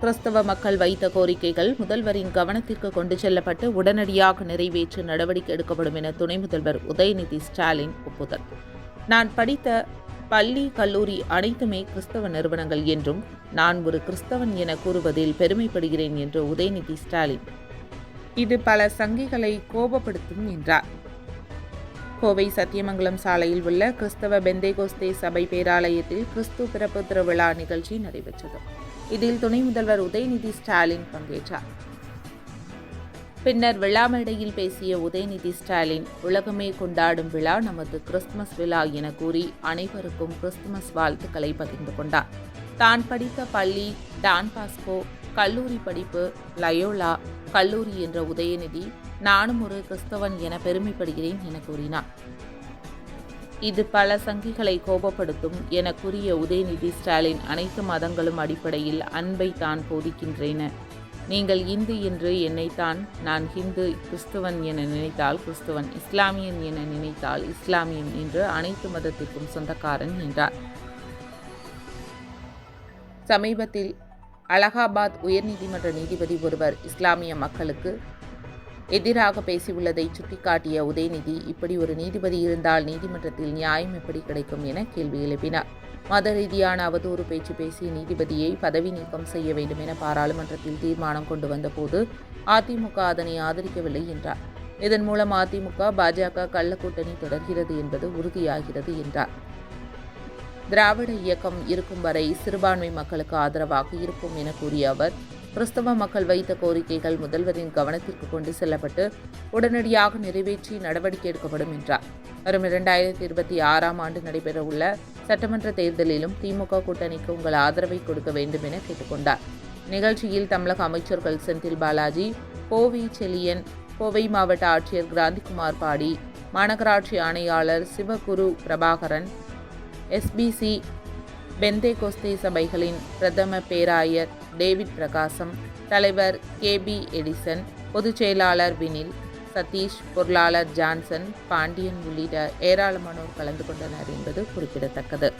கிறிஸ்தவ மக்கள் வைத்த கோரிக்கைகள் முதல்வரின் கவனத்திற்கு கொண்டு செல்லப்பட்டு உடனடியாக நிறைவேற்ற நடவடிக்கை எடுக்கப்படும் என துணை முதல்வர் உதயநிதி ஸ்டாலின் ஒப்புதல். நான் படித்த பள்ளி கல்லூரி அனைத்துமே கிறிஸ்தவ நிறுவனங்கள் என்றும் நான் ஒரு கிறிஸ்தவன் என கூறுவதில் பெருமைப்படுகிறேன் என்று உதயநிதி ஸ்டாலின். இது பல சங்கிகளை கோபப்படுத்தும் என்றார். கோவை சத்தியமங்கலம் சாலையில் உள்ள கிறிஸ்தவ பெந்தேகோஸ்தே சபை பேராலயத்தில் கிறிஸ்து பிறப்பு திருவிழா நிகழ்ச்சி நடைபெற்றது. இதில் துணை முதல்வர் உதயநிதி ஸ்டாலின் பங்கேற்றார். பின்னர் விழா மேடையில் பேசிய உதயநிதி ஸ்டாலின் உலகமே கொண்டாடும் விழா நமது கிறிஸ்துமஸ் விழா என கூறி அனைவருக்கும் கிறிஸ்துமஸ் வாழ்த்துக்களை பகிர்ந்து கொண்டார். தான் படித்த பள்ளி டான் பாஸ்கோ கல்லூரி படிப்பு லயோலா கல்லூரி என்ற உதயநிதி நானும் ஒரு கிறிஸ்தவன் என பெருமைப்படுகிறேன் என கூறினார். இது பல சங்கிகளை கோபப்படுத்தும் என கூறிய உதயநிதி ஸ்டாலின் அனைத்து மதங்களும் அடிப்படையில் அன்பை தான் போதிக்கின்றன. நீங்கள் இந்து என்று என்னைத்தான் நான் ஹிந்து கிறிஸ்துவன் என நினைத்தால் கிறிஸ்துவன் இஸ்லாமியன் என நினைத்தால் இஸ்லாமியன் என்று அனைத்து மதத்திற்கும் சொந்தக்காரன் என்றார். சமீபத்தில் அலகாபாத் உயர்நீதிமன்ற நீதிபதி ஒருவர் இஸ்லாமிய மக்களுக்கு எதிராக பேசியுள்ளதை சுட்டிக்காட்டிய உதயநிதி இப்படி ஒரு நீதிபதி இருந்தால் நீதிமன்றத்தில் நியாயம் எப்படி கிடைக்கும் என கேள்வி எழுப்பினார். மத ரீதியான அவதூறு பேச்சு பேசிய நீதிபதியை பதவி நீக்கம் செய்ய வேண்டும் என பாராளுமன்றத்தில் தீர்மானம் கொண்டு வந்தபோது அதிமுக அதனை ஆதரிக்கவில்லை என்றார். இதன் மூலம் அதிமுக பாஜக கள்ள கூட்டணி தொடர்கிறது என்பது உறுதியாகிறது என்றார். திராவிட இயக்கம் இருக்கும் வரை சிறுபான்மை மக்களுக்கு ஆதரவாக இருக்கும் என கூறிய அவர் கிறிஸ்தவ மக்கள் வைத்த கோரிக்கைகள் முதல்வரின் கவனத்திற்கு கொண்டு செல்லப்பட்டு உடனடியாக நிறைவேற்றி நடவடிக்கை எடுக்கப்படும் என்றார். வரும் இரண்டாயிரத்தி இருபத்தி ஆறாம் ஆண்டு நடைபெறவுள்ள சட்டமன்ற தேர்தலிலும் திமுக கூட்டணிக்கு உங்கள் ஆதரவை கொடுக்க வேண்டும் என கேட்டுக்கொண்டார் நிகழ்ச்சியில் தமிழக அமைச்சர்கள் செந்தில் பாலாஜி கோவி செலியன் கோவை மாவட்ட ஆட்சியர் கிராந்திகுமார் பாடி மாநகராட்சி ஆணையாளர் Sivaguru Prabhakaran S P C Pentecost சபைகளின் பிரதம பேராயர் டேவிட் பிரகாசம் தலைவர் கேபி எடிசன் பொதுச் செயலாளர் வினில் சதீஷ் பொருளாளர் ஜான்சன் பாண்டியன் உள்ளிட்ட ஏராளமானோர் கலந்து கொண்டனர் என்பது குறிப்பிடத்தக்கது.